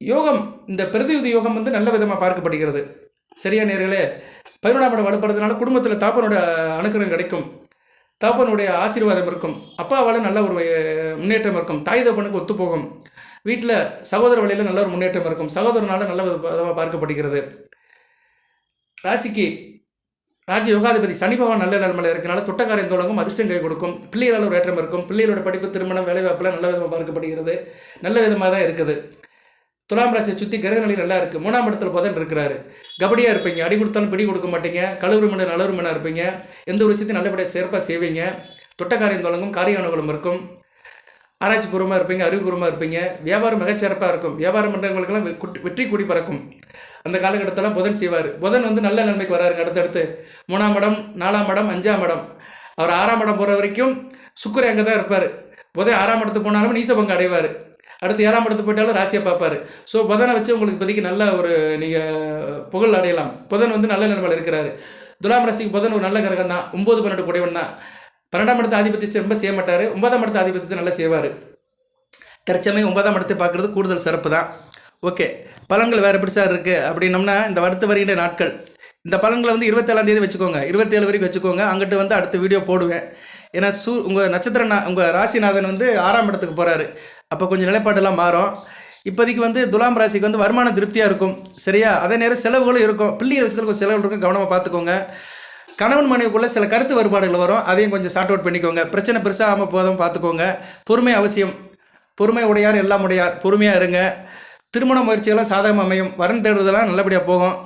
யோகம் இந்த பிரதியுதி யோகம் வந்து நல்ல விதமாக பார்க்கப்படுகிறது. சரியா நேர்களே? பதினொன்றாம் இடம் வலுப்படுறதுனால குடும்பத்தில் தாப்பனோட அனுக்கிரகம் கிடைக்கும். தாப்பனுடைய ஆசீர்வாதம் இருக்கும். அப்பாவால் நல்ல ஒரு முன்னேற்றம் இருக்கும். தாய் தப்பனுக்கு ஒத்து போகும் வீட்டில் சகோதர வழியில் நல்ல ஒரு முன்னேற்றம் இருக்கும். சகோதரனால் நல்ல விதமாக பார்க்கப்படுகிறது. ராசிக்கு ராஜ யோகாதிபதி சனி பகவான் நல்ல நிலைமையில் இருக்கனால தொட்டக்காரியம் தொடங்கும் அதிர்ஷ்டம் கை கொடுக்கும் பிள்ளைகளால் ஒரு ஏற்றம் இருக்கும். பிள்ளைகளோட படிப்பு திருமணம் வேலைவாய்ப்பில் நல்ல விதமாக பார்க்கப்படுகிறது. நல்ல விதமாக தான் இருக்குது. துலாம் ராசியை சுற்றி கிரகநிலை நல்லா இருக்குது மூணாம் இடத்துல புதன் இருக்கிறாரு. கபடியாக இருப்பீங்க. அடி கொடுத்தாலும் பிடி கொடுக்க மாட்டீங்க. கழுவுறு மணி நலவுறு மனாக இருப்பீங்க. எந்த ஒரு விஷயத்தையும் நல்லபடியாக சிறப்பாக செய்வீங்க. தொட்டக்காரியம் தொடங்கும் காரிய அனுகூலம் இருக்கும். ஆராய்ச்சி பூர்வமாக இருப்பீங்க அறிவுபூர்வமாக இருப்பீங்க. வியாபாரம் மிகச்சிறப்பாக இருக்கும். வியாபார மன்றங்களுக்கெல்லாம் குட்டி- வெற்றி கூடி பறக்கும். அந்த காலகட்டத்தெல்லாம் புதன் செய்வார். புதன் வந்து நல்ல நன்மைக்கு வராருங்க அடுத்தடுத்து. மூணாம் இடம் நாலாம் இடம் அஞ்சாம் இடம். அவர் ஆறாம் இடம் போகிற வரைக்கும் சுக்கர் அங்கே தான் இருப்பார். புதன் ஆறாம் இடத்துக்கு போனாலும் நீச பங்கு அடைவார். அடுத்து ஏழாம் இடத்துக்கு போயிட்டாலும் ராசியை பார்ப்பார். ஸோ புதனை வச்சு உங்களுக்கு இப்போதைக்கு நல்ல ஒரு நீங்கள் புகழ் அடையலாம். புதன் வந்து நல்ல நிலைமையில் இருக்கிறாரு. துலாம் ராசிக்கு புதன் ஒரு நல்ல கிரகம் தான் ஒம்பது பன்னெண்டு கூடையவன் தான் பன்னெண்டாம் இடத்து ஆதிபத்தியத்தை ரொம்ப செய்ய மாட்டார் ஒன்பதாம் இடத்து ஆதிபத்தியத்தை நல்லா செய்வார். தற்சமயம் ஒன்பதாம் இடத்தை பார்க்குறது கூடுதல் சிறப்பு தான். ஓகே. பலன்கள் வேறு எப்படி சார் இருக்குது அப்படின்னம்னா இந்த அடுத்து வருகின்ற நாட்கள். இந்த பலன்களை வந்து இருபத்தேழாம் தேதி வச்சுக்கோங்க. இருபத்தேழு வரைக்கும் வச்சுக்கோங்க. அங்கிட்டு வந்து அடுத்த வீடியோ போடுவேன். ஏன்னா சூ உங்கள் நட்சத்திர நா உங்கள் ராசிநாதன் வந்து ஆறாம் இடத்துக்கு போகிறாரு அப்போ கொஞ்சம் நிலைப்பாடெல்லாம் மாறும். இப்போதைக்கு வந்து துலாம் ராசிக்கு வந்து வருமானம் திருப்தியாக இருக்கும். சரியா? அதே நேரம் செலவுகளும் இருக்கும். பிள்ளைகள் விஷயத்தில் கொஞ்சம் செலவுகள் இருக்கும். கவனமாக பார்த்துக்கோங்க. கணவன் மனைவிக்குள்ளே சில கருத்து வேறுபாடுகள் வரும். அதையும் கொஞ்சம் சார்ட் அவுட் பண்ணிக்கோங்க. பிரச்சனை பெருசாகாமல் போதும் பார்த்துக்கோங்க பொறுமை அவசியம். பொறுமை உடையார் எல்லாம் உடையார். பொறுமையாக இருங்க. திருமண முயற்சிகள்லாம் சாதகமாக அமையும். வரன் தேடுறதெல்லாம் நல்லபடியாக போகும்.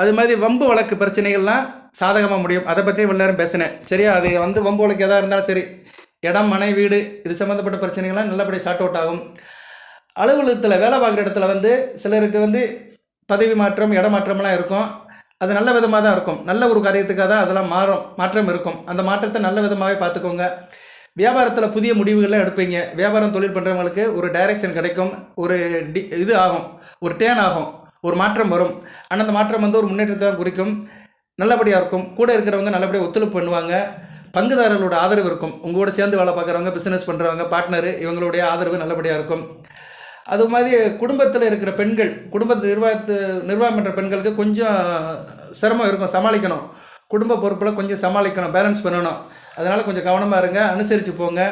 அது மாதிரி வம்பு வழக்கு பிரச்சனைகள்லாம் சாதகமாக முடியும். அதை பற்றி எல்லோரும் பேசினேன். சரியா? அது வந்து வம்பு வழக்கு எதாக இருந்தாலும் சரி. இடம் மனை வீடு இது சம்மந்தப்பட்ட பிரச்சனைகள்லாம் நல்லபடியாக சார்ட் அவுட் ஆகும். அலுவலகத்தில் வேலை பார்க்குற இடத்துல வந்து சிலருக்கு வந்து பதவி மாற்றம் இடமாற்றம்லாம் இருக்கும். அது நல்ல விதமாக தான் இருக்கும். நல்ல ஒரு காரியத்துக்காக தான் அதெல்லாம் மாறும் மாற்றம் இருக்கும். அந்த மாற்றத்தை நல்ல விதமாகவே பார்த்துக்கோங்க. வியாபாரத்தில் புதிய முடிவுகள்லாம் எடுப்பீங்க. வியாபாரம் தொழில் பண்ணுறவங்களுக்கு ஒரு டைரக்ஷன் கிடைக்கும். ஒரு டி இது ஆகும். ஒரு டேன் ஆகும். ஒரு மாற்றம் வரும். ஆனால் அந்த மாற்றம் வந்து ஒரு முன்னேற்றத்தை தான் குறிக்கும். நல்லபடியாக இருக்கும். கூட இருக்கிறவங்க நல்லபடியாக ஒத்துழைப்பு பண்ணுவாங்க. பங்குதாரர்களோட ஆதரவு இருக்கும். உங்களோட சேர்ந்து வேலை பார்க்குறவங்க பிஸ்னஸ் பண்ணுறவங்க பார்ட்னர் இவங்களுடைய ஆதரவு நல்லபடியாக இருக்கும். அது மாதிரி குடும்பத்தில் இருக்கிற பெண்கள் குடும்ப நிர்வாகத்து நிர்வாகம் பண்ணுற பெண்களுக்கு கொஞ்சம் சிரமம் இருக்கும் சமாளிக்கணும். குடும்ப பொறுப்பில் கொஞ்சம் சமாளிக்கணும் பேலன்ஸ் பண்ணணும். அதனால் கொஞ்சம் கவனமாக இருங்க அனுசரித்து போங்க.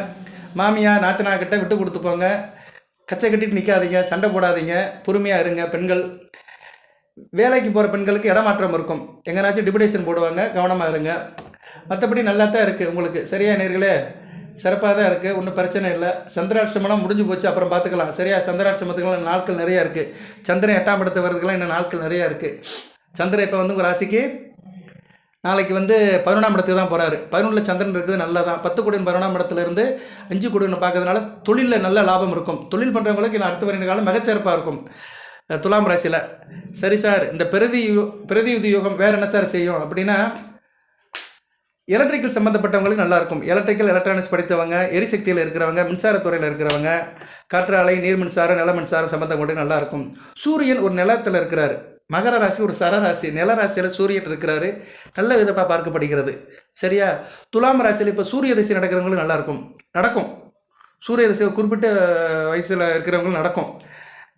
மாமியா நாத்தனாக்கிட்ட விட்டு கொடுத்து போங்க. கச்சை கட்டிட்டு நிற்காதீங்க சண்டை போடாதீங்க பொறுமையாக இருங்க பெண்கள். வேலைக்கு போகிற பெண்களுக்கு இடமாற்றம் இருக்கும். எங்கேனாச்சும் டிபுடேஷன் போடுவாங்க கவனமாக இருங்க. மற்றபடி நல்லா தான் இருக்குது உங்களுக்கு. சரியா நேர்களே? சிறப்பாக தான் இருக்குது ஒன்றும் பிரச்சனை இல்லை. சந்திராஷ்டமெல்லாம் முடிஞ்சு போச்சு. அப்புறம் பார்த்துக்கலாம். சரியா? சந்திராஷ்டமத்துக்கெல்லாம் நாட்கள் நிறையா இருக்குது சந்திரன் எட்டாம் இடத்து வர்றதுக்கெல்லாம் இன்னும் நாட்கள் நிறையா இருக்குது சந்திரன் இப்போ வந்து உங்கள் ராசிக்கு? நாளைக்கு வந்து பதினொன்றாம் இடத்துக்கு தான் போகிறாரு பதினொன்றில் சந்திரன் இருக்குது. நல்லதான். பத்து கோடி பதினொன்றாம் இடத்துலேருந்து அஞ்சு கோடின்னு பார்க்கறதுனால தொழிலில் நல்ல லாபம் இருக்கும். தொழில் பண்ணுறவங்களுக்கு இன்னும் அடுத்த வருகிற காலம் மிகச்சிறப்பாக இருக்கும். துலாம் ராசியில். சரி சார் இந்த பிரதி பிரதி பிரதியுதி யோகம் வேறு என்ன சார் செய்யும்? அப்படின்னா எலக்ட்ரிக்கல் சம்மந்தப்பட்டவங்களுக்கு நல்லா இருக்கும் எலக்ட்ரிக்கல் எலக்ட்ரானிக்ஸ் படித்தவங்க எரிசக்தியில் இருக்கிறவங்க மின்சாரத்துறையில் இருக்கிறவங்க காற்றாலை நீர் மின்சாரம் நில மின்சாரம் சம்மந்தப்பட்டு நல்லா நல்லாயிருக்கும். சூரியன் ஒரு நிலத்தில் இருக்கிறார். மகர ராசி ஒரு சரராசி நில ராசியில் சூரியன் இருக்கிறாரு. நல்ல விதமாக பார்க்கப்படுகிறது. சரியா? துலாம் ராசியில் இப்போ சூரிய தசை நடக்கிறவங்களுக்கு நல்லாயிருக்கும். நடக்கும். சூரிய தசை குறிப்பிட்ட வயசில் இருக்கிறவங்களும் நடக்கும்.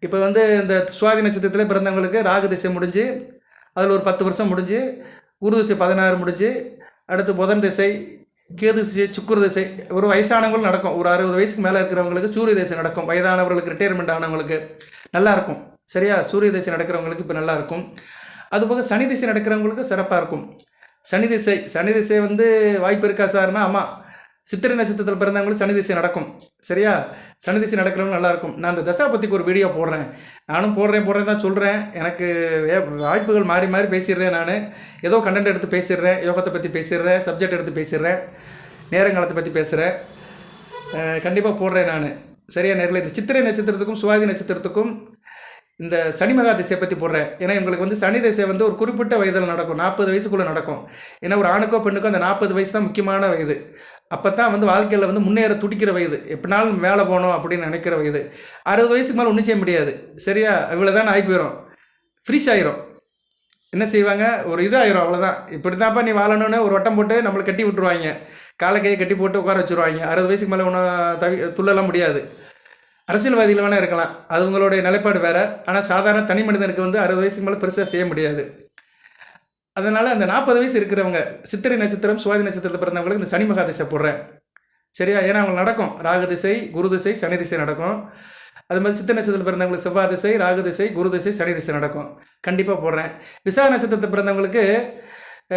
இப்போ வந்து இந்த சுவாதி நட்சத்திரத்தில் பிறந்தவங்களுக்கு ராகு திசை முடிஞ்சு அதில் ஒரு பத்து வருஷம் முடிஞ்சு குரு திசை பதினாறு முடிஞ்சு அடுத்து புதன் திசை கேது திசை சுக்குர திசை. ஒரு வயசானவங்களும் நடக்கும். ஒரு அறுபது வயசுக்கு மேலே இருக்கிறவங்களுக்கு சூரிய திசை நடக்கும். வயதானவர்களுக்கு ரிட்டையர்மெண்ட் ஆனவங்களுக்கு நல்லாயிருக்கும் சரியா? சூரிய திசை நடக்கிறவங்களுக்கு இப்போ நல்லாயிருக்கும் அதுபோக சனி திசை நடக்கிறவங்களுக்கு சிறப்பாக இருக்கும். சனி திசை சனி திசை வந்து வாய்ப்பு இருக்கா சார்னா ஆமாம் சித்திரை நட்சத்திரத்தில் பிறந்தவங்களும் சனி திசை நடக்கும். சரியா? சனி திசை நடக்கிறவங்க நல்லாயிருக்கும். நான் அந்த தசா பற்றிக்கு ஒரு வீடியோ போடுறேன். நானும் போடுறேன் போடுறேன் தான் சொல்கிறேன் எனக்கு வே- வாய்ப்புகள் மாறி மாறி பேசிடுறேன் நான். ஏதோ கண்டென்ட் எடுத்து பேசிடுறேன் யோகத்தை பற்றி பேசிடுறேன் சப்ஜெக்ட் எடுத்து பேசிடுறேன் நேரங்காலத்தை பற்றி பேசுகிறேன் கண்டிப்பாக போடுறேன் நான். சரியா நேரில் இந்த சித்திரை நட்சத்திரத்துக்கும் சுவாதி நட்சத்திரத்துக்கும் இந்த சனி மகா திசையை பற்றி போடுறேன். ஏன்னா எங்களுக்கு வந்து சனி திசை வந்து ஒரு குறிப்பிட்ட வயதில் நடக்கும். நாற்பது வயசுக்குள்ளே நடக்கும். ஏன்னா ஒரு ஆணுக்கோ பெண்ணுக்கோ அந்த நாற்பது வயசு தான் முக்கியமான வயது. அப்போ தான் வந்து வாழ்க்கையில் வந்து முன்னேற துடிக்கிற வயது. எப்படினாலும் மேலே போகணும் அப்படின்னு நினைக்கிற வயது. அறுபது வயசுக்கு மேலே ஒன்றும் செய்ய முடியாது. சரியா? இவ்வளோதான் ஆகி போயிடும் ஃப்ரீஸ் ஆயிரும். என்ன செய்வாங்க? ஒரு இதாயிரும் அவ்வளோதான் இப்படி தான்ப்பா நீ வாழணும்னு ஒரு வட்டம் போட்டு நம்மளை கட்டி விட்டுருவாங்க. காலை கையை கட்டி போட்டு உட்கார வச்சுருவாங்க. அறுபது வயசுக்கு மேலே ஒன்றும் தவி துள்ளலாம் முடியாது. அரசியல்வாதிகள் வேணால் இருக்கலாம். அது உங்களுடைய நிலைப்பாடு வேறு. ஆனால் சாதாரண தனி மனிதனுக்கு வந்து அறுபது வயசுக்கு மேலே பெருசாக செய்ய முடியாது. அதனால் அந்த நாற்பது வயசு இருக்கிறவங்க சித்திரை நட்சத்திரம் சுவாதி நட்சத்திரத்தில் பிறந்தவங்களுக்கு இந்த சனி மகா திசை போடுறேன். சரியா? ஏன்னா அவங்களுக்கு நடக்கும். ராகு திசை குரு திசை சனி திசை நடக்கும். அது மாதிரி சித்த நட்சத்திரத்தில் பிறந்தவங்களுக்கு செவ்வாய் திசை ராகு திசை குரு திசை சனி திசை நடக்கும். கண்டிப்பாக போடுறேன். விசாக நட்சத்திரத்தில் பிறந்தவங்களுக்கு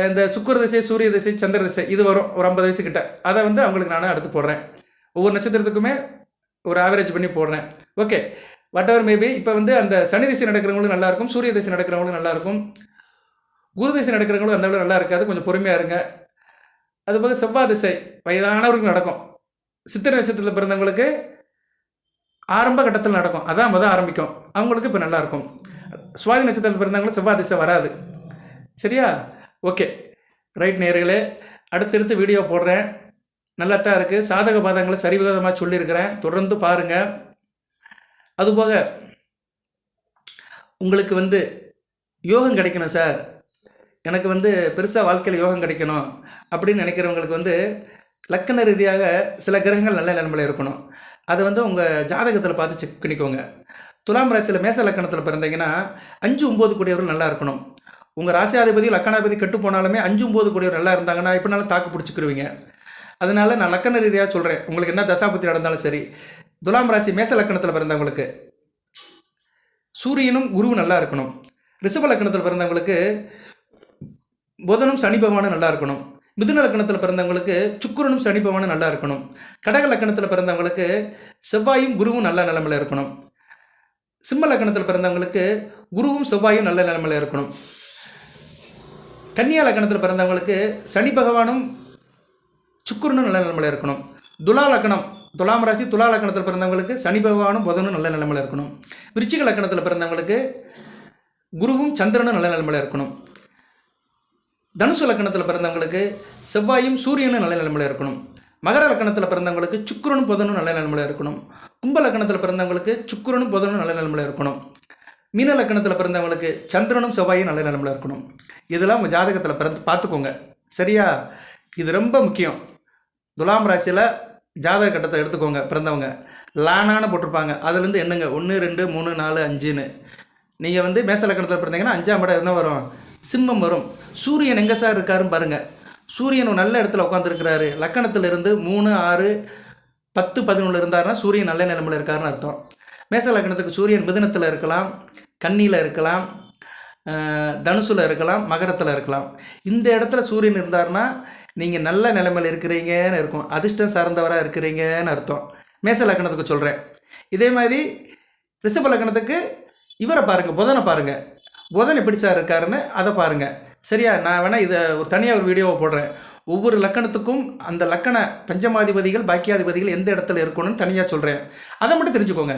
இந்த சுக்கர திசை சூரிய திசை சந்திர திசை இது வரும் ஒரு ஐம்பது வயசு கிட்ட. அதை வந்து அவங்களுக்கு நான் அடுத்து போடுறேன். ஒவ்வொரு நட்சத்திரத்துக்குமே ஒரு ஆவரேஜ் பண்ணி போடுறேன். ஓகே வாட் எவர் மேபி இப்போ வந்து அந்த சனி திசை நடக்கிறவங்களும் நல்லாயிருக்கும் சூரிய திசை நடக்கிறவங்களும் நல்லாயிருக்கும் குரு திசை நடக்கிறவங்களும் அந்த அளவு நல்லா இருக்காது. கொஞ்சம் பொறுமையாக இருங்க. அதுபோக செவ்வாய் திசை வயதானவர்களுக்கு நடக்கும். சித்திரை நட்சத்திரத்தில் பிறந்தவங்களுக்கு ஆரம்ப கட்டத்தில் நடக்கும். அதான் முதல் ஆரம்பிக்கும். அவங்களுக்கு இப்போ நல்லாயிருக்கும் சுவாதி நட்சத்திரத்தில் பிறந்தவங்களுக்கு செவ்வாய் திசை வராது. சரியா? ஓகே. ரைட் நேர்களே அடுத்தடுத்து வீடியோ போடுறேன். நல்லா தான் இருக்குது சாதக பாதங்களை சரிவிகிதமாக சொல்லியிருக்கிறேன். தொடர்ந்து பாருங்கள் அதுபோக உங்களுக்கு வந்து யோகம் கிடைக்கணும் சார். எனக்கு வந்து பெருசாக வாழ்க்கையில் யோகம் கிடைக்கணும் அப்படின்னு நினைக்கிறவங்களுக்கு வந்து லக்கண ரீதியாக சில கிரகங்கள் நல்ல நிலைமையில் இருக்கணும். அதை வந்து உங்கள் ஜாதகத்தில் பார்த்து செக் பண்ணிக்கோங்க. துலாம் ராசியில் மேச லக்கணத்தில் பிறந்தீங்கன்னா அஞ்சு ஒம்பது கூடியவர்கள் நல்லா இருக்கணும். உங்கள் ராசியாதிபதி லக்கணாதிபதி கெட்டு போனாலுமே அஞ்சு ஒம்பது கூடியவர் நல்லா இருந்தாங்கன்னா எப்படினாலும் தாக்கு பிடிச்சிக்கிருவீங்க. அதனால் நான் லக்கண ரீதியாக சொல்கிறேன் உங்களுக்கு என்ன தசாபுத்தி நடந்தாலும் சரி. துலாம் ராசி மேச லக்கணத்தில் பிறந்தவங்களுக்கு சூரியனும் குருவும் நல்லா இருக்கணும். ரிஷப லக்கணத்தில் பிறந்தவங்களுக்கு புதனும் சனி பகவானும் நல்லா இருக்கணும். மிதுன லக்கணத்தில் பிறந்தவங்களுக்கு சுக்கிரனும் சனி பகவானும் நல்லா இருக்கணும். கடக லக்கணத்தில் பிறந்தவங்களுக்கு செவ்வாயும் குருவும் நல்ல நிலமையில இருக்கணும். சிம்ம லக்கணத்தில் பிறந்தவங்களுக்கு குருவும் செவ்வாயும் நல்ல நிலமையில இருக்கணும். கன்னியா லக்கணத்தில் பிறந்தவங்களுக்கு சனி பகவானும் சுக்கிரனும் நல்ல நிலைமையில் இருக்கணும். துலா லக்கணம் துலாம் ராசி துலா லக்கணத்தில் பிறந்தவங்களுக்கு சனி பகவானும் புதனும் நல்ல நிலைமையில் இருக்கணும். விருச்சிக லக்கணத்தில் பிறந்தவங்களுக்கு குருவும் சந்திரனும் நல்ல நிலைமையில் இருக்கணும். தனுசு லக்கணத்தில் பிறந்தவங்களுக்கு செவ்வாயும் சூரியனும் நல்ல நிலைமையில் இருக்கணும். மகர லக்கணத்தில் பிறந்தவங்களுக்கு சுக்கரனும் புதனும் நல்ல நிலைமையில் இருக்கணும். கும்ப லக்கணத்தில் பிறந்தவங்களுக்கு சுக்கரனும் புதனும் நல்ல நிலைமையில் இருக்கணும். மீன லக்கணத்தில் பிறந்தவங்களுக்கு சந்திரனும் செவ்வாயும் நல்ல நிலைமையில் இருக்கணும். இதெல்லாம் உங்கள் ஜாதகத்தில் பிறந்து பார்த்துக்கோங்க. சரியா? இது ரொம்ப முக்கியம். துலாம் ராசியில் ஜாதக கட்டத்தை எடுத்துக்கோங்க பிறந்தவங்க. லானான போட்டிருப்பாங்க. அதுலேருந்து என்னங்க? ஒன்று ரெண்டு மூணு நாலு அஞ்சுன்னு. நீங்கள் வந்து மேச லக்கணத்தில் பிறந்தீங்கன்னா அஞ்சாம் இடம் என்ன வரும்? சிம்மம் வரும். சூரியன் எங்கே சார் இருக்காருன்னு பாருங்கள் சூரியன் ஒரு நல்ல இடத்துல உட்காந்துருக்கிறாரு லக்கணத்திலிருந்து மூணு ஆறு பத்து பதினொன்று இருந்தாருன்னா சூரியன் நல்ல நிலைமையில் இருக்காருன்னு அர்த்தம். மேச லக்கணத்துக்கு சூரியன் மிதனத்தில் இருக்கலாம் கண்ணியில் இருக்கலாம் தனுசில் இருக்கலாம் மகரத்தில் இருக்கலாம். இந்த இடத்துல சூரியன் இருந்தாருன்னா நீங்கள் நல்ல நிலைமையில் இருக்கிறீங்கன்னு இருக்கும். அதிர்ஷ்டம் சார்ந்தவராக இருக்கிறீங்கன்னு அர்த்தம். மேச லக்கணத்துக்கு சொல்கிறேன் இதே மாதிரி ரிஷப லக்கணத்துக்கு இவரை பாருங்கள் புதனை பாருங்கள் புதன் எப்படி சார் இருக்காருன்னு அதை பாருங்கள் சரியா? நான் வேணால் இதை ஒரு தனியாக ஒரு வீடியோவை போடுறேன். ஒவ்வொரு லக்கணத்துக்கும் அந்த லக்கண பஞ்சமாதிபதிகள் பாக்கியாதிபதிகள் எந்த இடத்துல இருக்கணும்னு தனியாக சொல்கிறேன் அதை மட்டும் தெரிஞ்சுக்கோங்க.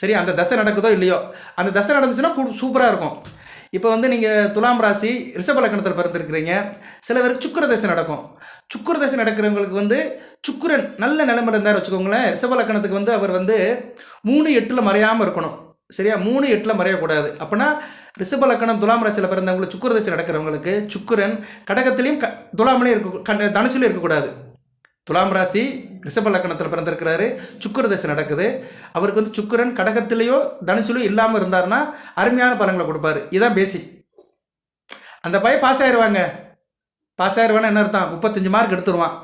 சரி அந்த தசை நடக்குதோ இல்லையோ? அந்த தசை நடந்துச்சுன்னா சூப்பராக இருக்கும். இப்போ வந்து நீங்கள் துலாம் ராசி ரிஷப லக்கணத்தில் பிறந்திருக்கிறீங்க. சில பேருக்கு சுக்கர தசை நடக்கும். சுக்கர தசை நடக்கிறவங்களுக்கு வந்து சுக்கிரன் நல்ல நிலைமை இருந்தார் வச்சுக்கோங்களேன். ரிஷப லக்கணத்துக்கு வந்து அவர் வந்து மூணு எட்டில் மறையாமல் இருக்கணும். சரியா? மூணு எட்டில் மறையக்கூடாது. அப்போனா ரிஷப லக்கணம் துலாம் ராசியில் பிறந்தவங்களுக்கு சுக்கர தசை நடக்கிறவங்களுக்கு சுக்கரன் கடகத்திலையும் க துலாமிலையும் இருக்க கண் தனுசுலையும் இருக்கக்கூடாது. துலாம் ராசி ரிஷப லக்கணத்தில் பிறந்திருக்கிறாரு சுக்கர தசை நடக்குது. அவருக்கு வந்து சுக்கரன் கடகத்திலேயோ தனுசுலையோ இல்லாமல் இருந்தாருன்னா அருமையான பலங்களை கொடுப்பாரு. இதான் பேசிக் அந்த பையன் பாஸ் ஆயிடுவாங்க பாஸ் ஆயிடுவான்னு என்ன அர்த்தம்? முப்பத்தஞ்சு மார்க் எடுத்துருவான்.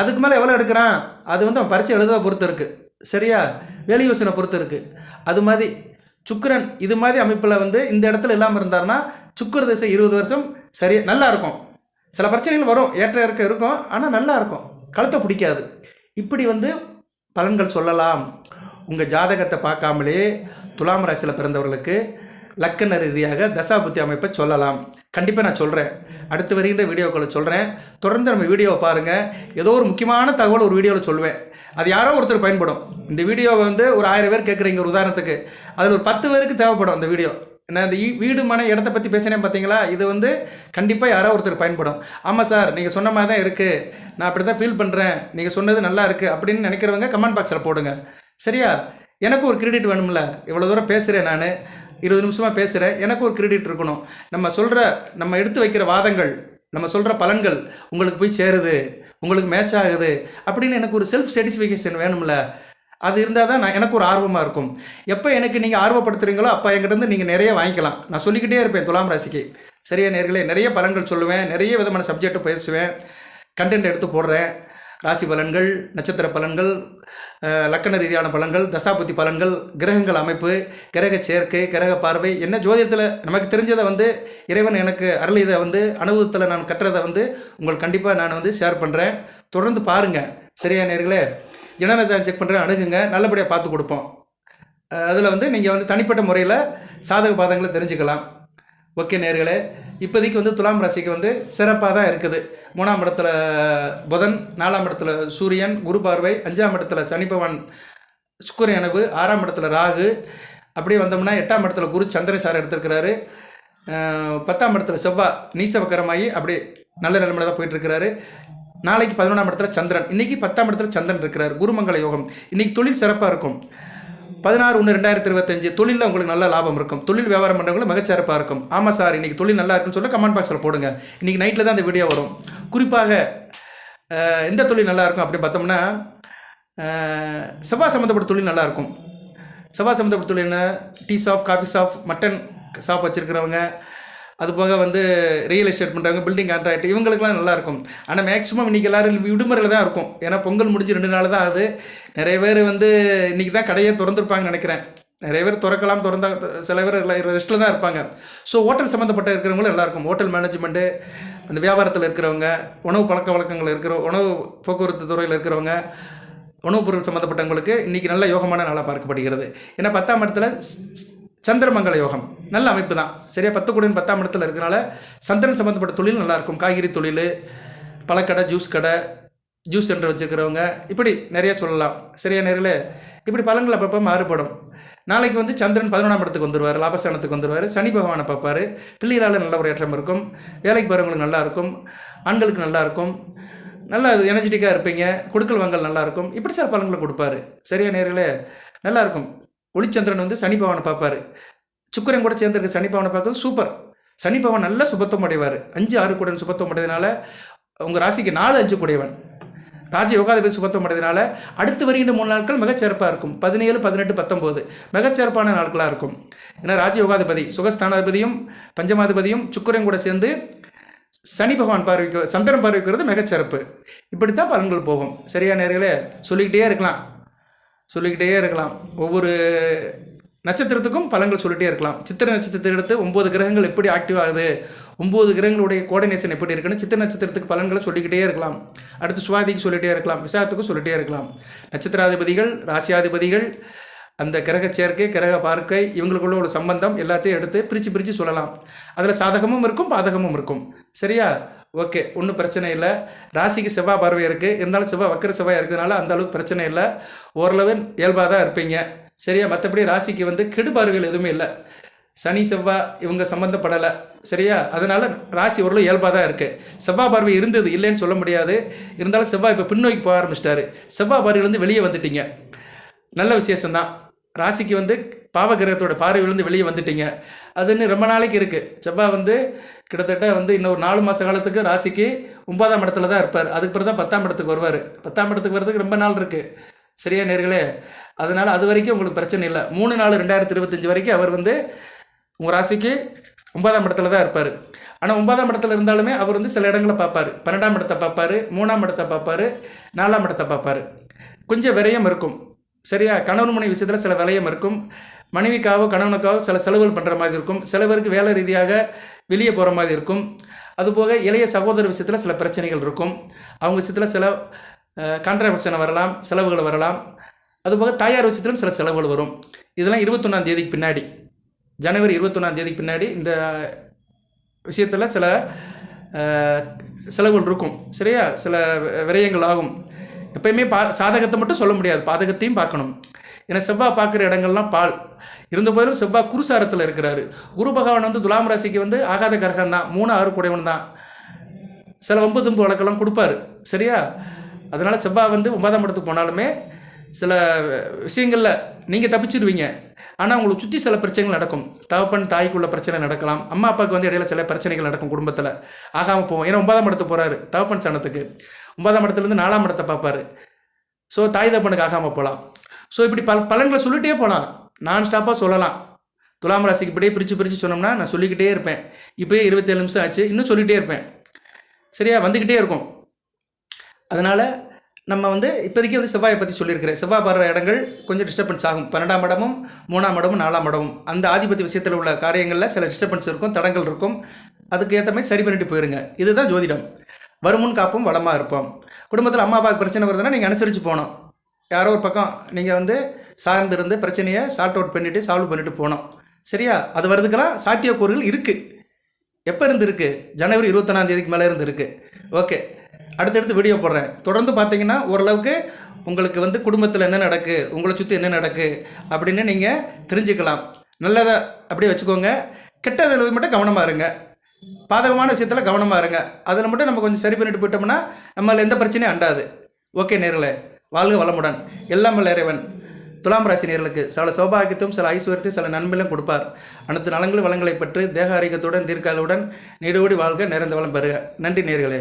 அதுக்கு மேலே எவ்வளோ எடுக்கிறான்? அது வந்து அவன் பரிச்சை எழுத பொறுத்து இருக்குது சரியா? வேலை யோசனை பொறுத்து இருக்குது அது மாதிரி சுக்கரன் இது மாதிரி அமைப்பில் வந்து இந்த இடத்துல இல்லாமல் இருந்தாருன்னா சுக்கிர திசை இருபது வருஷம் சரி நல்லா இருக்கும். சில பிரச்சனைகள் வரும் ஏற்ற இறக்க இருக்கும் ஆனால் நல்லா இருக்கும். கழுத்தை பிடிக்காது. இப்படி வந்து பலன்கள் சொல்லலாம். உங்கள் ஜாதகத்தை பார்க்காமலே துலாம் ராசியில் பிறந்தவர்களுக்கு லக்கண ரீதியாக தசாபுத்தி அமைப்பை சொல்லலாம். கண்டிப்பாக நான் சொல்கிறேன் அடுத்து வருகின்ற வீடியோக்களை சொல்கிறேன் தொடர்ந்து நம்ம வீடியோவை பாருங்கள் ஏதோ ஒரு முக்கியமான தகவல் ஒரு வீடியோவில் சொல்லுவேன் அது யாரோ ஒருத்தர் பயன்படும். இந்த வீடியோவை வந்து ஒரு ஆயிரம் பேர் கேட்குறீங்க ஒரு உதாரணத்துக்கு. அதில் ஒரு பத்து பேருக்கு தேவைப்படும் அந்த வீடியோ நான் இந்த வீடு மன இடத்த பற்றி பேசினேன் பார்த்தீங்களா இது வந்து கண்டிப்பாக யாரோ ஒருத்தர் பயன்படும். ஆமாம் சார் நீங்கள் சொன்ன மாதிரி தான் இருக்குது நான் அப்படி தான் ஃபீல் பண்ணுறேன் நீங்கள் சொன்னது நல்லா இருக்குது அப்படின்னு நினைக்கிறவங்க கமெண்ட் பாக்ஸில் போடுங்க. சரியா? எனக்கு ஒரு கிரெடிட் வேணும்ல. இவ்வளோ தூரம் பேசுகிறேன் நான். இருபது நிமிஷமாக பேசுகிறேன் எனக்கு ஒரு கிரெடிட் இருக்கணும். நம்ம சொல்கிற நம்ம எடுத்து வைக்கிற வாதங்கள் நம்ம சொல்கிற பலன்கள் உங்களுக்கு போய் சேருது. உங்களுக்கு மேட்ச் ஆகுது அப்படின்னு எனக்கு ஒரு செல்ஃப் சாட்டிஸ்ஃபிகேஷன் வேணும்ல. அது இருந்தால் தான் நான் எனக்கு ஒரு ஆர்வமாக இருக்கும். எப்போ எனக்கு நீங்கள் ஆர்வப்படுத்துறீங்களோ அப்போ என்கிட்ட இருந்து நீங்கள் நிறைய வாங்கிக்கலாம். நான் சொல்லிக்கிட்டே இருப்பேன் துலாம் ராசிக்கு. சரியா நேர்களே நிறைய பலன்கள் சொல்லுவேன் நிறைய விதமான சப்ஜெக்ட்டு பேசுவேன் கண்டென்ட் எடுத்து போடுறேன். ராசி பலன்கள் நட்சத்திர பலன்கள் லக்கண ரீதியான பலன்கள் தசாபுத்தி பலன்கள் கிரகங்கள் அமைப்பு கிரக சேர்க்கை கிரக பார்வை என்ன ஜோதிடத்தில் நமக்கு தெரிஞ்சதை வந்து இறைவன் எனக்கு அருளியதை வந்து அனுபவத்தில் நான் கட்டுறதை வந்து உங்களுக்கு கண்டிப்பாக நான் வந்து ஷேர் பண்ணுறேன் தொடர்ந்து பாருங்கள் சரியா நேர்களே? ஜனநேதம் செக் பண்ணுறேன் அணுகுங்க. நல்லபடியாக பார்த்து கொடுப்போம். அதில் வந்து நீங்கள் வந்து தனிப்பட்ட முறையில் சாதக பாதங்களை தெரிஞ்சுக்கலாம். ஓகே நேர்களே? இப்போதைக்கு வந்து துலாம் ராசிக்கு வந்து சிறப்பாக தான் இருக்குது. மூணாம் இடத்துல புதன் நாலாம் இடத்துல சூரியன் குரு பார்வை அஞ்சாம் இடத்துல சனி பகவான் சுக்கிர ஆறாம் இடத்துல ராகு. அப்படியே வந்தோம்னா எட்டாம் இடத்துல குரு சந்திரன் சார் எடுத்திருக்கிறாரு. பத்தாம் இடத்துல செவ்வாய் நீசவக்கரமாகி அப்படியே நல்ல நிலைமையில தான் போயிட்டுருக்கிறாரு. நாளைக்கு பதினொன்றாம் இடத்துல சந்திரன். இன்றைக்கி பத்தாம் இடத்துல சந்திரன் இருக்கிறார். குருமங்கள யோகம். இன்றைக்கி தொழில் சிறப்பாக இருக்கும். பதினாறு ஒன்று ரெண்டாயிரத்தி இருபத்தஞ்சு தொழிலில் உங்களுக்கு நல்ல லாபம் இருக்கும். தொழில் வியாபாரம் பண்ணுறவங்களும் மிகச்சிறப்பாக இருக்கும். ஆமாம் சார் இன்னைக்கு தொழில் நல்லா இருக்குன்னு சொல்லி கமெண்ட் பாக்ஸில் போடுங்க. இன்னைக்கு நைட்டில் தான் அந்த வீடியோ வரும். குறிப்பாக எந்த தொழில் நல்லா இருக்கும் அப்படின்னு பார்த்தோம்னா செவ்வாய் சம்மந்தப்பட்ட தொழில் நல்லா இருக்கும். செவ்வாய் சம்மந்தப்பட்ட தொழில் என்ன tea shop coffee shop mutton shop வச்சுருக்கிறவங்க அது போக வந்து ரியல் எஸ்டேட் பண்ணுறவங்க பில்டிங் கான்ட்ராக்ட் இவங்களுக்குலாம் நல்லா இருக்கும் ஆனால் மேக்ஸிமம் இன்றைக்கி எல்லாரும் விடுமுறையில் தான் இருக்கும். ஏன்னா பொங்கல் முடிஞ்சு ரெண்டு நாள் தான் ஆகுது. நிறைய பேர் வந்து இன்றைக்கி தான் கடையே திறந்துருப்பாங்கன்னு நினைக்கிறேன். நிறைய பேர் திறக்கலாம் திறந்தா சில பேர் ரெஸ்ட்டில் தான் இருப்பாங்க. ஸோ ஹோட்டல் சம்மந்தப்பட்ட இருக்கிறவங்களும் நல்லா இருக்கும் ஹோட்டல் மேனேஜ்மெண்ட்டு அந்த வியாபாரத்தில் இருக்கிறவங்க உணவு பழக்க வழக்கங்கள் இருக்கிற உணவு போக்குவரத்து துறையில் இருக்கிறவங்க உணவுப் பொருள் சம்மந்தப்பட்டவங்களுக்கு இன்றைக்கி நல்ல யோகமான நாளாக பார்க்கப்படுகிறது. ஏன்னா பத்தாம் இடத்துல சந்திரமங்கல யோகம். நல்ல அமைப்பு தான் சரியா? பத்து கூடன் பத்தாம் இடத்துல இருக்கனால சந்திரன் சம்மந்தப்பட்ட தொழில் நல்லாயிருக்கும் காய்கறி தொழில் பழக்கடை ஜூஸ் கடை ஜூஸ் சென்டர் வச்சுருக்கிறவங்க. இப்படி நிறைய சொல்லலாம். சரியா நேரில் இப்படி பலன்கள் அப்பப்போ மாறுபடும். நாளைக்கு வந்து சந்திரன் பதினொன்றாம் இடத்துக்கு வந்துடுவார் லாபஸ்தானத்துக்கு வந்துடுவார் சனி பகவானை பார்ப்பார். பிள்ளைகளால் நல்ல ஒரு ஏற்றம் இருக்கும். வேலைக்கு போகிறவங்களுக்கு நல்லா இருக்கும். ஆண்களுக்கு நல்லா இருக்கும். நல்லா எனர்ஜெட்டிக்காக இருப்பீங்க. கொடுக்கல் வாங்கல் நல்லாயிருக்கும் இப்படி சில பலன்களை கொடுப்பாரு. சரியா நேரில் நல்லாயிருக்கும் ஒளிச்சந்திரன் வந்து சனி பகவானை பார்ப்பாரு. சுக்கிரன் கூட சேர்ந்திருக்க சனி பகவானை பார்க்கறது சூப்பர் சனி பகவான் நல்ல சுபத்துவம் அடைவார். அஞ்சு ஆறு கூடன் சுபத்துவம் அடைவதனால உங்கள் ராசிக்கு நாலு அஞ்சு கூடையவன். ராஜ யோகாதிபதி சுபத்துவம் அடைந்தனால அடுத்து வருகின்ற மூணு நாட்கள் மிகச்சிறப்பாக இருக்கும். பதினேழு பதினெட்டு பத்தொம்போது மிகச்சிறப்பான நாட்களாக இருக்கும். ஏன்னா ராஜ யோகாதிபதி சுகஸ்தானாதிபதியும் பஞ்சமாதிபதியும் சுக்கரன் கூட சேர்ந்து சனி பகவான் பார்வைக்கு சந்திரன் பார்வைக்கிறது மிகச்சிறப்பு இப்படித்தான் பலன்கள் போகும். சரியா நேர்களே? சொல்லிக்கிட்டே இருக்கலாம். சொல்லிக்கிட்டே இருக்கலாம். ஒவ்வொரு நட்சத்திரத்துக்கும் பலன்கள் சொல்லிட்டே இருக்கலாம். சித்திர நட்சத்திரத்தை எடுத்து ஒம்பது கிரகங்கள் எப்படி ஆக்டிவ் ஆகுது? ஒம்பது கிரகங்களுடைய கோஆர்டினேஷன் எப்படி இருக்குன்னு சித்திர நட்சத்திரத்துக்கு பலன்களை சொல்லிக்கிட்டே இருக்கலாம். அடுத்து சுவாதிக்கு சொல்லிகிட்டே இருக்கலாம். விசாகத்துக்கும் சொல்லிகிட்டே இருக்கலாம். நட்சத்திராதிபதிகள் ராசியாதிபதிகள் அந்த கிரக சேர்க்கை கிரக பார்க்கை இவங்களுக்குள்ள ஒரு சம்பந்தம் எல்லாத்தையும் எடுத்து பிரித்து பிரித்து சொல்லலாம். அதில் சாதகமும் இருக்கும் பாதகமும் இருக்கும். சரியா? ஓகே. ஒன்றும் பிரச்சனை இல்லை. ராசிக்கு செவ்வாய் பார்வை இருக்குது இருந்தாலும் செவ்வாய் வக்கர செவ்வாய் இருக்கிறதுனால அந்த அளவுக்கு பிரச்சனை இல்லை. ஓரளவு இயல்பாக தான் இருப்பீங்க. சரியா? மற்றபடி ராசிக்கு வந்து கெடு பார்வைகள் எதுவுமே இல்லை. சனி செவ்வாய் இவங்க சம்மந்தப்படலை சரியா? அதனால் ராசி ஓரளவு இயல்பாக தான் இருக்குது செவ்வாய் பார்வை இருந்தது இல்லைன்னு சொல்ல முடியாது. இருந்தாலும் செவ்வாய் இப்போ பின்னோக்கி போக ஆரம்பிச்சிட்டாரு. செவ்வாய் பார்வையிலேருந்து வெளியே வந்துட்டீங்க. நல்ல விசேஷம்தான் ராசிக்கு வந்து பாவகிரகத்தோட பார்வையிலேருந்து வெளியே வந்துட்டீங்க. அது இன்னும் ரொம்ப நாளைக்கு இருக்குது செவ்வாய் வந்து கிட்டத்தட்ட வந்து இன்னும் ஒரு நாலு மாத காலத்துக்கு ராசிக்கு ஒன்பதாம் இடத்துல தான் இருப்பார். அதுக்கு பிறகு தான் பத்தாம் இடத்துக்கு வருவார். பத்தாம் இடத்துக்கு வர்றதுக்கு ரொம்ப நாள் இருக்குது சரியா நேர்களே? அதனால் அது வரைக்கும் உங்களுக்கு பிரச்சனை இல்லை. மூணு நாலு ரெண்டாயிரத்தி இருபத்தஞ்சி வரைக்கும் அவர் வந்து உங்கள் ராசிக்கு ஒன்பதாம் இடத்துல தான் இருப்பார். ஆனால் ஒன்பதாம் இடத்துல இருந்தாலுமே அவர் வந்து சில இடங்களை பார்ப்பார். பன்னெண்டாம் இடத்தை பார்ப்பார் மூணாம் இடத்தை பார்ப்பார் நாலாம் இடத்தை பார்ப்பார். கொஞ்சம் விரயம் இருக்கும். சரியா? கணவன் மனைவி விஷயத்தில் சில விரயம் இருக்கும். மனைவிக்காவோ கணவனுக்காவோ சில செலவுகள் பண்ணுற மாதிரி இருக்கும். சில பேருக்கு வேலை ரீதியாக வெளியே போகிற மாதிரி இருக்கும். அதுபோக இளைய சகோதர விஷயத்தில் சில பிரச்சனைகள் இருக்கும். அவங்க விஷயத்தில் சில கான்ட்ராக்ஷனை வரலாம் செலவுகள் வரலாம். அதுபோக தாயார் விஷயத்திலும் சில செலவுகள் வரும். இதெல்லாம் இருபத்தொன்னாம் தேதிக்கு பின்னாடி. ஜனவரி இருபத்தொன்னாம் தேதிக்கு பின்னாடி இந்த விஷயத்தில் சில செலவுகள் இருக்கும். சரியா? சில விரயங்கள் ஆகும். எப்பயுமே பா சாதகத்தை மட்டும் சொல்ல முடியாது. பாதகத்தையும் பார்க்கணும். ஏன்னா செவ்வாய் பார்க்குற இடங்கள்லாம் பால். இருந்த போதிலும் செவ்வாய் குருசாரத்தில் இருக்கிறாரு. குரு பகவான் வந்து துலாம் ராசிக்கு வந்து ஆகாத கிரகம் தான். மூணு ஆறு குடைவன் தான். சில ஒன்பது தும்பு வழக்கெல்லாம் கொடுப்பாரு. சரியா? அதனால் செவ்வாய் வந்து ஒன்பதாம் இடத்துக்கு போனாலுமே சில விஷயங்களில் நீங்கள் தப்பிச்சிடுவீங்க ஆனால் உங்களுக்கு சுற்றி சில பிரச்சனைகள் நடக்கும். தகப்பன் தாய்க்குள்ள பிரச்சனை நடக்கலாம். அம்மா அப்பாவுக்கு வந்து இடையில சில பிரச்சனைகள் நடக்கும் குடும்பத்தில். ஆகாமல் போவோம். ஏன்னா ஒன்பதாம் இடத்துக்கு போகிறாரு தகப்பன் சனத்துக்கு. ஒன்பதாம் இடத்துலேருந்து நாலாம் இடத்தை பார்ப்பாரு. ஸோ தாய் தகப்பனுக்கு ஆகாமல் போகலாம் ஸோ இப்படி பல பலன்களை சொல்லிகிட்டே போகலாம் நான் ஸ்டாப்பாக சொல்லலாம். துலாம் ராசிக்கு இப்படியே பிரித்து பிரித்து சொன்னோம்னா நான் சொல்லிக்கிட்டே இருப்பேன். இப்போயே இருபத்தேழு நிமிஷம் ஆச்சு. இன்னும் சொல்லிகிட்டே இருப்பேன். சரியா? வந்துக்கிட்டே இருக்கும். அதனால் நம்ம வந்து இப்போதைக்கு வந்து செவ்வாயை பற்றி சொல்லியிருக்கிறேன் செவ்வாய் படுற இடங்கள் கொஞ்சம் டிஸ்டர்பன்ஸ் ஆகும். பன்னெண்டாம் இடமும் மூணாம் இடமும் நாலாம் இடமும். அந்த ஆதிபத்திய விஷயத்தில் உள்ள காரியங்களில் சில டிஸ்டர்பன்ஸ் இருக்கும் தடங்கள் இருக்கும். அதுக்கு ஏற்ற மாதிரி சரி பண்ணிட்டு போயிருங்க. இதுதான் ஜோதிடம். வருமுன் காப்பும் வளமாக இருப்போம். குடும்பத்தில் அம்மா அப்பாவுக்கு பிரச்சனை வருதுன்னா நீங்கள் அனுசரித்து போகணும். யாரோ ஒரு பக்கம் நீங்கள் வந்து சார்ந்திருந்து பிரச்சனையை சார்ட் அவுட் பண்ணிவிட்டு சால்வ் பண்ணிவிட்டு போகணும். சரியா? அது வர்றதுக்கெல்லாம் சாத்தியக்கூறுகள் இருக்குது எப்போ இருந்து ஜனவரி இருபத்தொன்னாம் தேதிக்கு மேலே இருந்து இருக்குது ஓகே. அடுத்தடுத்து வீடியோ போடுறேன். தொடர்ந்து பார்த்தீங்கன்னா ஓரளவுக்கு உங்களுக்கு வந்து குடும்பத்தில் என்ன நடக்கு உங்களை சுற்றி என்ன நடக்கு அப்படின்னு நீங்கள் தெரிஞ்சுக்கலாம். நல்லதை அப்படியே வச்சுக்கோங்க. கெட்டதில் மட்டும் கவனமாக இருங்க. பாதகமான விஷயத்தில் கவனமாக இருங்க. அதில் மட்டும் நம்ம கொஞ்சம் சரி பண்ணிட்டு போயிட்டோம்னா நம்மளால் எந்த பிரச்சனையும் அண்டாது. ஓகே நேர்களே. வாழ்க வளமுடன். எல்லாம் வல்ல இறைவன். துலாம் ராசி நேர்களுக்கு சில சௌபாகியத்தையும் சில ஐஸ்வர்யத்தையும் சில நன்மையிலும் கொடுப்பார். அனைத்து நலங்களும் வளங்களை பெற்று தேக ஆரோக்கியத்துடன் தீர்க்காலுடன் நீடோடி வாழ்க நிறைந்த வளம் பெறுக. நன்றி நேர்களே.